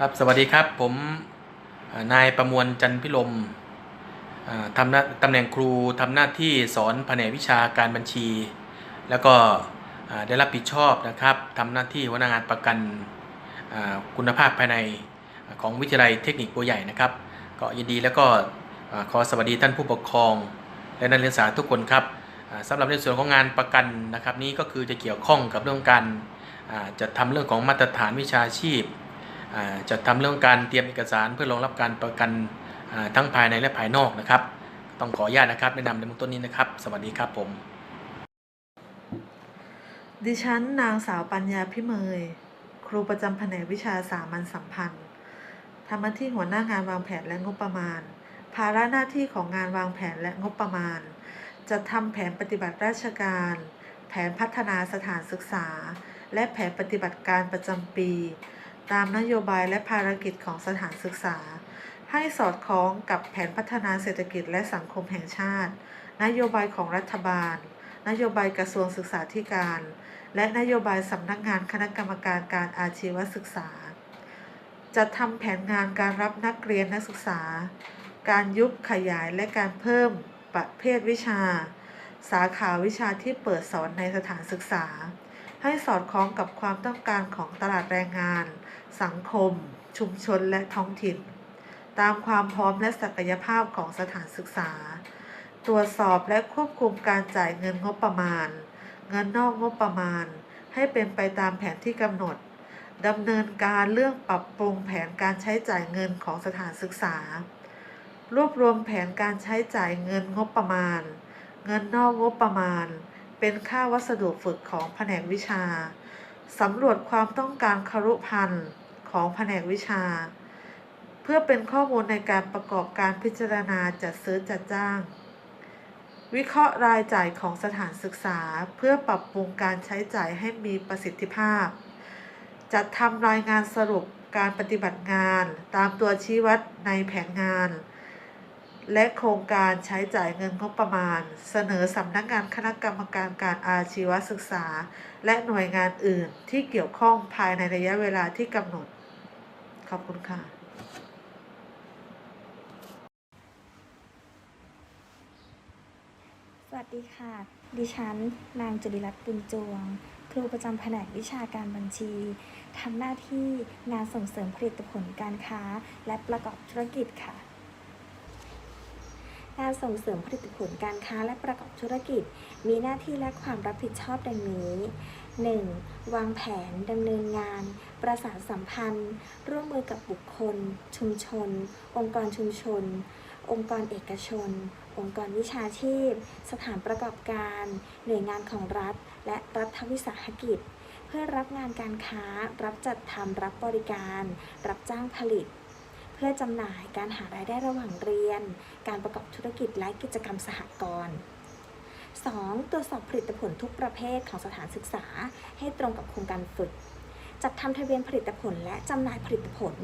ครับสวัสดีครับผมนายประมวลจันพิลมทำหน้าตำแหน่งครูทำหน้าที่สอนแผนกวิชาการบัญชี แล้วก็ได้รับผิดชอบนะครับทำหน้าที่หัวหน้างานประกันคุณภาพภายในของวิทยาลัยเทคนิคบัวใหญ่นะครับ ก็ยินดีแล้วก็ขอสวัสดีท่านผู้ปกครอง และนักเรียนศึกษาทุกคนครับอ่าสำหรับในส่วนของงานประกันนะครับ นี้ก็คือจะเกี่ยวข้องกับเรื่องการจะทำเรื่องของมาตรฐานวิชาชีพ จะทำเรื่องการเตรียมเอกสารเพื่อรองรับการประกันทั้งภายในและภายนอกนะครับ ต้องขออนุญาตนะครับแนะนำในเบื้องต้นนี้นะครับ สวัสดีครับผม ดิฉันนางสาวปัญญาพิเมย ครูประจำแผนกวิชาสามัญสัมพันธ์ทำหน้าที่หัวหน้างานวางแผนและงบประมาณ ภาระหน้าที่ของงานวางแผนและงบประมาณจะทำแผนปฏิบัติราชการ แผนพัฒนาสถานศึกษา และแผนปฏิบัติการประจำปี ตามนโยบายและภารกิจของสถานศึกษา ให้สอดคล้องกับแผนพัฒนาเศรษฐกิจและสังคมแห่งชาติ นโยบายของรัฐบาล นโยบายกระทรวงศึกษาธิการ และนโยบายสำนักงานคณะกรรมการการอาชีวศึกษาจะทำแผนงานการรับนักเรียนนักศึกษา การยุบขยายและการเพิ่มประเภทวิชา สาขาวิชาที่เปิดสอนในสถานศึกษา ให้สอดคล้องกับความต้องการของตลาดแรงงาน สังคม ชุมชนและท้องถิ่น ตามความพร้อมและศักยภาพของสถานศึกษา ตรวจสอบและควบคุมการจ่ายเงินงบประมาณ เงินนอกงบประมาณ ให้เป็นไปตามแผนที่กำหนดดำเนินการเรื่องปรับปรุงแผนการใช้จ่ายเงินของสถานศึกษา รวบรวมแผนการใช้จ่ายเงินงบประมาณ เงินนอกงบประมาณ เป็นค่าวัสดุฝึกของแผนกวิชาสำรวจความต้องการครุพันธ์ ของแผนกวิชา เพื่อเป็นข้อมูลในการประกอบการพิจารณาจัดซื้อจัดจ้าง วิเคราะห์รายจ่ายของสถานศึกษา เพื่อปรับปรุงการใช้จ่ายให้มีประสิทธิภาพ จัดทำรายงานสรุปการปฏิบัติงานตามตัวชี้วัดในแผนงาน และโครงการใช้จ่ายเงินงบประมาณ เสนอสำนักงานคณะกรรมการการอาชีวศึกษา และหน่วยงานอื่นที่เกี่ยวข้องภายในระยะเวลาที่กำหนด ขอบคุณค่ะสวัสดีค่ะ ดิฉัน นางจุลิรัตน์ปุญจวง ครูประจำแผนกวิชาการบัญชี ทำหน้าที่งานส่งเสริมผลิตผลการค้า และประกอบธุรกิจค่ะ งานส่งเสริมผลิตผลการค้าและประกอบธุรกิจ มีหน้าที่และความรับผิดชอบดังนี้ 1. วางแผนดำเนินงาน ประสานสัมพันธ์ ร่วมมือกับบุคคล ชุมชน องค์กรชุมชน องค์กรเอกชน องค์กรวิชาชีพ สถานประกอบการ หน่วยงานของรัฐ และรัฐวิสาหกิจ เพื่อรับงานการค้า รับจัดทำรับบริการ รับจ้างผลิต เพื่อจำหน่ายการหารายได้ระหว่างเรียน การประกอบธุรกิจและกิจกรรมสหกรณ์ 2. ตรวจสอบผลิตผลทุกประเภทของสถานศึกษา ให้ตรงกับโครงการฝึก จัดทำทะเบียนผลิตผลและจำหน่ายผลิตผล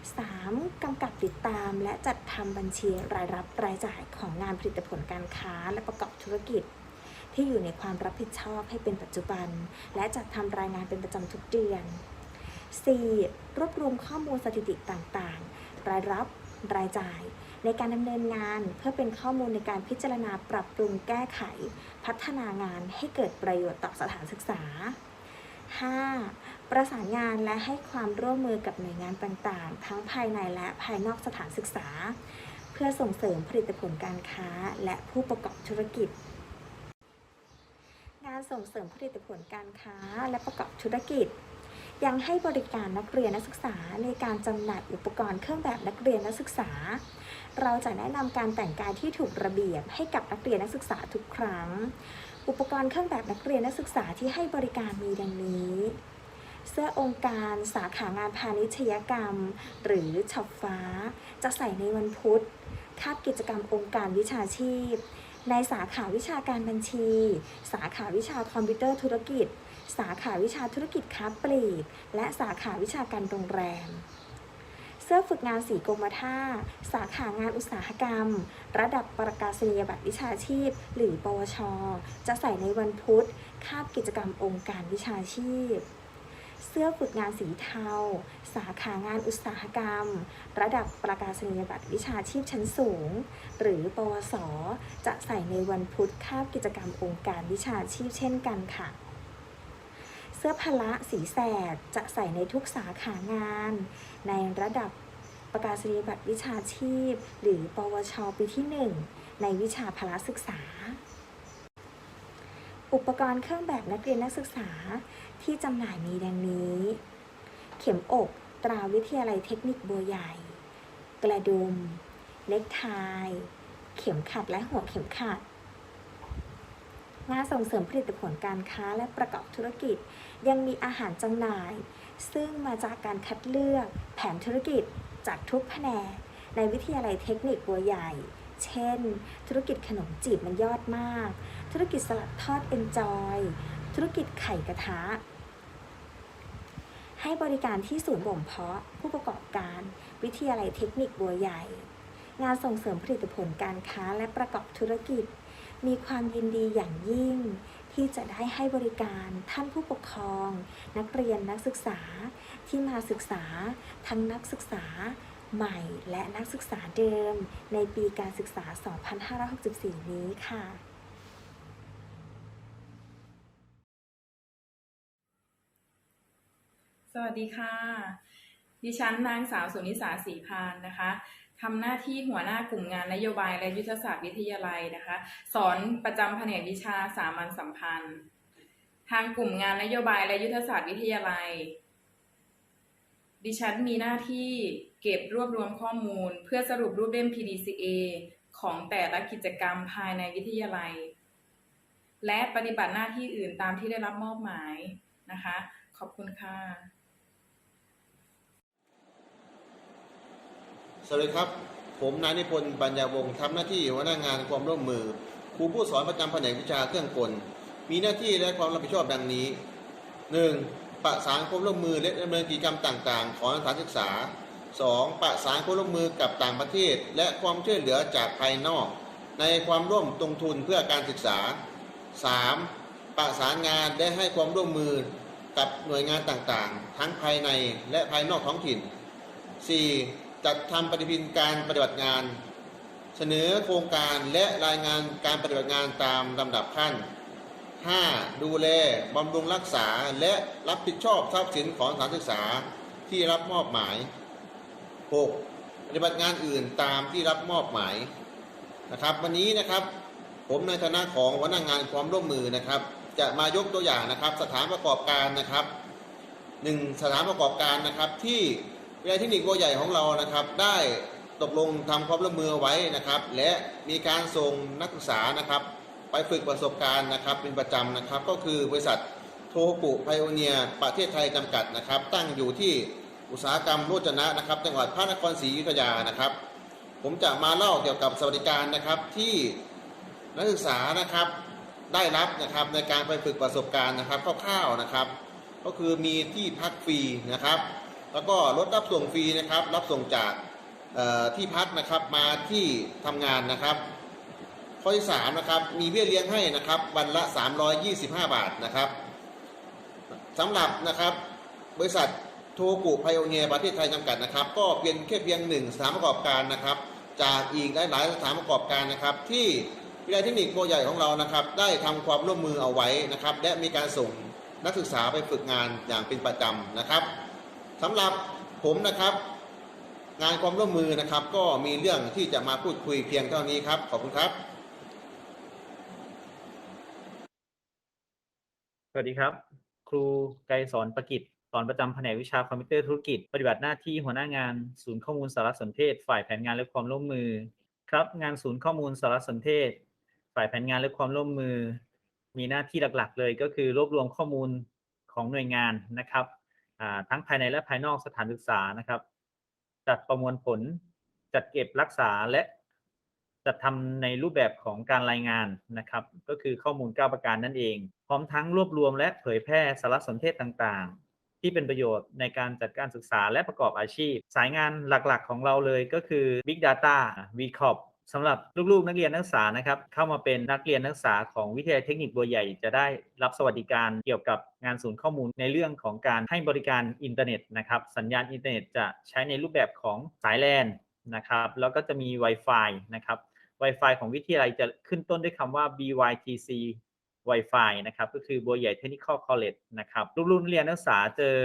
3. กำกับติดตามและจัดทำบัญชีรายรับรายจ่ายของงานผลิตผลการค้าและประกอบธุรกิจ ที่อยู่ในความรับผิดชอบให้เป็นปัจจุบัน และจัดทำรายงานเป็นประจำทุกเดือน 4. รวบรวมข้อมูลสถิติต่างๆ รายรับรายจ่าย ในการดำเนินงานเพื่อเป็นข้อมูลในการพิจารณาปรับปรุงแก้ไข พัฒนางานให้เกิดประโยชน์ต่อสถานศึกษา 5. ประสานงานและให้ความร่วมมือกับหน่วยงานต่างๆ ทั้งภายในและภายนอกสถานศึกษา เพื่อส่งเสริมผลิตผลการค้าและผู้ประกอบธุรกิจ งานส่งเสริมผลิตผลการค้าและประกอบธุรกิจ ยังให้บริการนักเรียนนักศึกษาในการจำหน่ายอุปกรณ์เครื่องแบบนักเรียนนักศึกษา เราจะแนะนำการแต่งกายที่ถูกระเบียบให้กับนักเรียนนักศึกษาทุกครั้ง อุปกรณ์เครื่องแบบนักเรียนนักศึกษาที่ให้บริการมีดังนี้ เสื้อองค์การสาขางานพาณิชยกรรม หรือช็อปฟ้า จะใส่ในวันพุธคาบกิจกรรมองค์การวิชาชีพ ในสาขาวิชาการบัญชี สาขาวิชาคอมพิวเตอร์ธุรกิจ สาขาวิชาธุรกิจค้าปลีก และสาขาวิชาการโรงแรม เสื้อฝึกงานสีกรมท่า สาขางานอุตสาหกรรม ระดับประกาศนียบัตรวิชาชีพ หรือปวช จะใส่ในวันพุธคาบกิจกรรมองค์การวิชาชีพ เสื้อฝึกงานสีเทา สาขางานอุตสาหกรรม ระดับประกาศนียบัตรวิชาชีพชั้นสูง หรือปวส จะใส่ในวันพุธคาบกิจกรรมองค์การวิชาชีพเช่นกันค่ะ เสื้อพละสีแสดจะใส่ในทุกสาขางาน ในระดับประกาศนียบัตรวิชาชีพ หรือ ปวช ปีที่ 1 ในวิชาพละศึกษา อุปกรณ์เครื่องแบบนักเรียนนักศึกษาที่จำหน่ายมีดังนี้ เข็มอกตราวิทยาลัยเทคนิคบัวใหญ่ กระดุมเน็กไทเข็มขัดและหัวเข็มขัด งานส่งเสริมผลิตผลการค้าและประกอบธุรกิจ ยังมีอาหารจำหน่าย ซึ่งมาจากการคัดเลือกแผนธุรกิจจากทุกแผนกในวิทยาลัยเทคนิคบัวใหญ่ เช่น ธุรกิจขนมจีบมันยอดมาก ธุรกิจสลัดทอดเอนจอย ธุรกิจไข่กระทะ ให้บริการที่ศูนย์บ่มเพาะผู้ประกอบการวิทยาลัยเทคนิคบัวใหญ่ งานส่งเสริมผลิตผลการค้าและประกอบธุรกิจ มีความยินดีอย่างยิ่ง ที่จะได้ให้บริการท่านผู้ปกครอง นักเรียนนักศึกษาที่มาศึกษา ทั้งนักศึกษาใหม่และนักศึกษาเดิม ในปีการศึกษา 2564 นี้ค่ะสวัสดีค่ะ ดิฉันนางสาวสุนิสาศรีพานนะคะ ทำหน้าที่หัวหน้ากลุ่มงานนโยบายและยุทธศาสตร์วิทยาลัยนะคะ สอนประจำแผนกวิชาสามัญสัมพันธ์ ทางกลุ่มงานนโยบายและยุทธศาสตร์วิทยาลัย ดิฉันมีหน้าที่เก็บรวบรวมข้อมูล เพื่อสรุปรูปเล่ม PDCA ของแต่ละกิจกรรมภายในวิทยาลัย และปฏิบัติหน้าที่อื่นตามที่ได้รับมอบหมายนะคะ ขอบคุณค่ะ สวัสดีครับ ผมนายนิพนธ์ปัญญาวงศ์ทำหน้าที่หัวหน้างานความร่วมมือ ครูผู้สอนประจำแผนกวิชาเครื่องกล มีหน้าที่และความรับผิดชอบดังนี้ 1. ประสานความร่วมมือและดำเนินกิจกรรมต่าง ๆ ของสถานศึกษา 2. ประสานความร่วมมือกับต่างประเทศ และความช่วยเหลือจากภายนอก ในความร่วมลงทุนเพื่อการศึกษา 3. ประสานงานและให้ความร่วมมือกับหน่วยงานต่างๆ ทั้งภายในและภายนอกท้องถิ่น 4. จัดทำปฏิทินการปฏิบัติงาน เสนอโครงการและรายงานการปฏิบัติงานตามลำดับขั้น 5. ดูแลบำรุงรักษาและรับผิดชอบทรัพย์สินของสถานศึกษาที่รับมอบหมาย 6. ปฏิบัติงานอื่นตามที่รับมอบหมายนะครับ วันนี้นะครับผมในฐานะของหัวหน้างานความร่วมมือนะครับ จะมายกตัวอย่างนะครับ สถานประกอบการนะครับหนึ่งสถานประกอบการนะครับที่ วิทยาลัยเทคนิคบัวใหญ่ของเรานะครับ ได้ตกลงทำความร่วมมือไว้นะครับ และมีการส่งนักศึกษานะครับ ไปฝึกประสบการณ์นะครับ เป็นประจำนะครับ ก็คือบริษัทโทกุไพโอเนียประเทศไทยจำกัดนะครับ ตั้งอยู่ที่อุตสาหกรรมโรจนะนะครับ จังหวัดพระนครศรีอยุธยานะครับ ผมจะมาเล่าเกี่ยวกับสวัสดิการนะครับที่นักศึกษานะครับได้รับนะครับในการไปฝึกประสบการณ์นะครับคร่าวๆนะครับ ก็คือมีที่พักฟรีนะครับ แล้วก็รถรับส่งฟรีนะครับ รับส่งจากที่พักนะครับมาที่ทำงานนะครับ ข้อที่สามนะครับมีเบี้ยเลี้ยงให้นะครับวันละ 325 บาทนะครับสำหรับนะครับบริษัทโทกุไพโอเนียประเทศไทยจำกัดนะครับ ก็เป็นแค่เพียงหนึ่งสถานประกอบการนะครับ จากอีกหลายๆสถานประกอบการนะครับ ที่วิทยาเทคนิคโบวใหญ่ของเรานะครับ ได้ทำความร่วมมือเอาไว้นะครับ และมีการส่งนักศึกษาไปฝึกงานอย่างเป็นประจำนะครับ สำหรับผมนะครับ งานความร่วมมือนะครับ ก็มีเรื่องที่จะมาพูดคุยเพียงเท่านี้ครับ ขอบคุณครับ สวัสดีครับ ครูไกรสอนประกิตสอนประจำแผนกวิชาคอมพิวเตอร์ธุรกิจ ปฏิบัติหน้าที่หัวหน้างานศูนย์ข้อมูลสารสนเทศ ฝ่ายแผนงานและความร่วมมือ ครับ งานศูนย์ข้อมูลสารสนเทศ ฝ่ายแผนงานและความร่วมมือ มีหน้าที่หลักๆ เลยก็คือรวบรวมข้อมูลของหน่วยงานนะครับ ทั้งภายในและภายนอกสถานศึกษานะครับ จัดประมวลผล จัดเก็บรักษาและจัดทำในรูปแบบของการรายงานนะครับ ก็คือข้อมูล 9 ประการนั่นเอง พร้อมทั้งรวบรวมและเผยแพร่สารสนเทศต่างๆ ที่เป็นประโยชน์ในการจัดการศึกษาและประกอบอาชีพ สายงานหลักๆ ของเราเลยก็คือ Big Data v c o p สำหรับลูกๆนักเรียนนักศึกษานะครับเข้ามาเป็นนักเรียนนักศึกษาของวิทยาลัยเทคนิคบัวใหญ่จะได้รับสวัสดิการเกี่ยวกับงานศูนย์ข้อมูลในเรื่องของการให้บริการอินเทอร์เน็ตนะครับสัญญาณอินเทอร์เน็ตจะใช้ในรูปแบบของสายแลนนะครับแล้วก็จะมี Wi-Fi นะครับ Wi-Fi ของวิทยาลัยจะขึ้นต้นด้วยคำว่า BYTC Wi-Fi นะครับก็คือบัวใหญ่ Technical College นะครับลูกๆนักเรียนนักศึกษาเจอ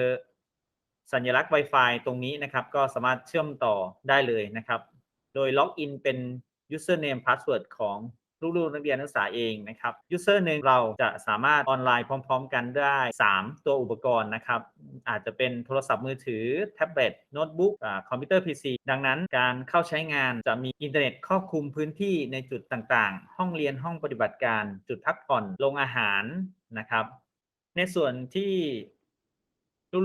สัญลักษณ์ Wi-Fi ตรงนี้นะครับก็สามารถเชื่อมต่อได้เลยนะครับ โดยล็อกอินเป็น username password ของลูกๆนักเรียนนักศึกษาเองนะครับ user หนึ่งเราจะสามารถออนไลน์พร้อม ๆ กันได้ 3 ตัวอุปกรณ์นะครับ อาจจะเป็นโทรศัพท์มือถือ แท็บเล็ตโน้ตบุ๊กคอมพิวเตอร์ PC ดังนั้นการเข้าใช้งานจะมีอินเทอร์เน็ตครอบคลุมพื้นที่ในจุดต่างๆ ห้องเรียนห้องปฏิบัติการ จุดพักผ่อนโรงอาหารนะครับ ในส่วนที่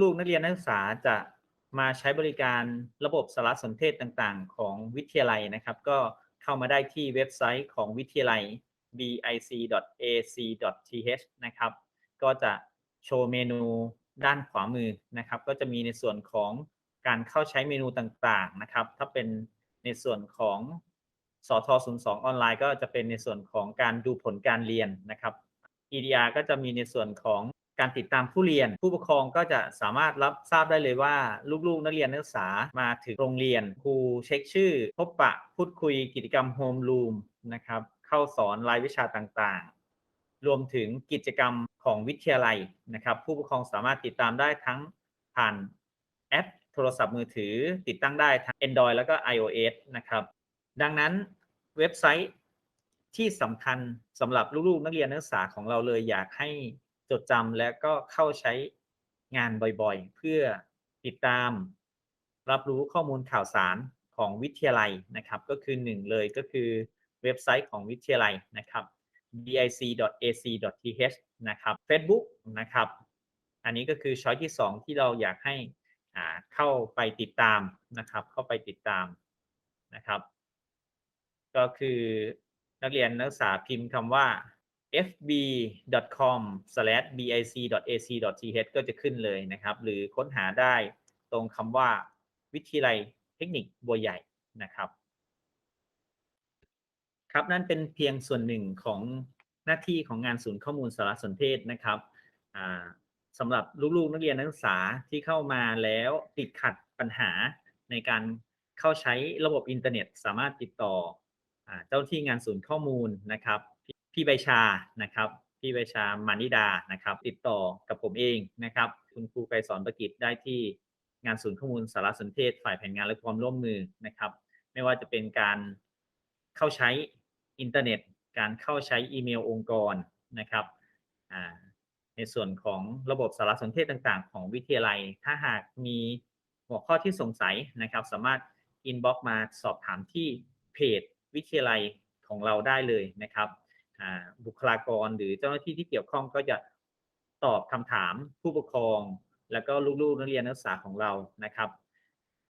ลูกๆนักเรียนนักศึกษาจะมาใช้บริการระบบสารสนเทศต่างๆ ของวิทยาลัยนะครับ ก็ เข้ามาได้ที่เว็บไซต์ของวิทยาลัย bic.ac.th นะครับ ก็จะโชว์เมนูด้านขวามือนะครับ ก็จะมีในส่วนของการเข้าใช้เมนูต่างๆนะครับ ถ้าเป็นในส่วนของสท02 ออนไลน์ ก็จะเป็นในส่วนของการดูผลการเรียนนะครับ EDR ก็จะมีในส่วนของ การติดตามผู้เรียน ผู้ปกครองก็จะสามารถรับทราบได้เลยว่า ลูกๆ นักเรียนนักศึกษามาถึงโรงเรียน ครูเช็คชื่อ พบปะพูดคุยกิจกรรมโฮมรูมนะครับเข้าสอนรายวิชาต่างๆ รวมถึงกิจกรรมของวิทยาลัยนะครับ ผู้ปกครองสามารถติดตามได้ทั้งผ่านแอปโทรศัพท์มือถือ ติดตั้งได้ทั้ง Android แล้วก็ iOS นะครับ ดังนั้นเว็บไซต์ที่สำคัญสำหรับลูกๆนักเรียนนักศึกษาของเราเลยอยากให้ จดจำและก็เข้าใช้งานบ่อยๆ เพื่อติดตามรับรู้ข้อมูลข่าวสารของวิทยาลัยนะครับ ก็คือหนึ่งเลยก็คือเว็บไซต์ของวิทยาลัยนะครับ bic.ac.th นะครับ Facebook นะครับ อันนี้ก็คือช้อยที่ 2 ที่เราอยากให้อ่าเข้าไปติดตามนะครับ เข้าไปติดตามนะครับ ก็คือนักเรียนนักศึกษาพิมพ์คำว่า fb.com/bic.ac.th ก็จะขึ้นเลยนะครับ หรือค้นหาได้ตรงคำว่า วิทยาลัยเทคนิคบัวใหญ่นะครับ ครับนั่นเป็นเพียงส่วนหนึ่งของหน้าที่ของงานศูนย์ข้อมูลสารสนเทศนะครับสำหรับลูกๆนักเรียนนักศึกษาที่เข้ามาแล้วติดขัดปัญหาในการเข้าใช้ระบบอินเทอร์เน็ต สามารถติดต่อเจ้าที่งานศูนย์ข้อมูลนะครับ พี่ใบชานะครับพี่ใบชามานิดานะครับ ติดต่อกับผมเองนะครับ คุณครูไกรสอนประกิจได้ที่งานศูนย์ข้อมูลสารสนเทศ ฝ่ายแผนงานและความร่วมมือนะครับ ไม่ว่าจะเป็นการเข้าใช้อินเทอร์เน็ต การเข้าใช้อีเมลองค์กรนะครับในส่วนของระบบสารสนเทศต่างๆ ของวิทยาลัย ถ้าหากมีหัวข้อที่สงสัยนะครับ สามารถอินบ็อกมาสอบถามที่เพจวิทยาลัยของเราได้เลยนะครับ บุคลากรหรือเจ้าหน้าที่ที่เกี่ยวข้องก็จะตอบคำถามผู้ปกครอง แล้วก็ลูกๆนักเรียนนักศึกษาของเรานะครับ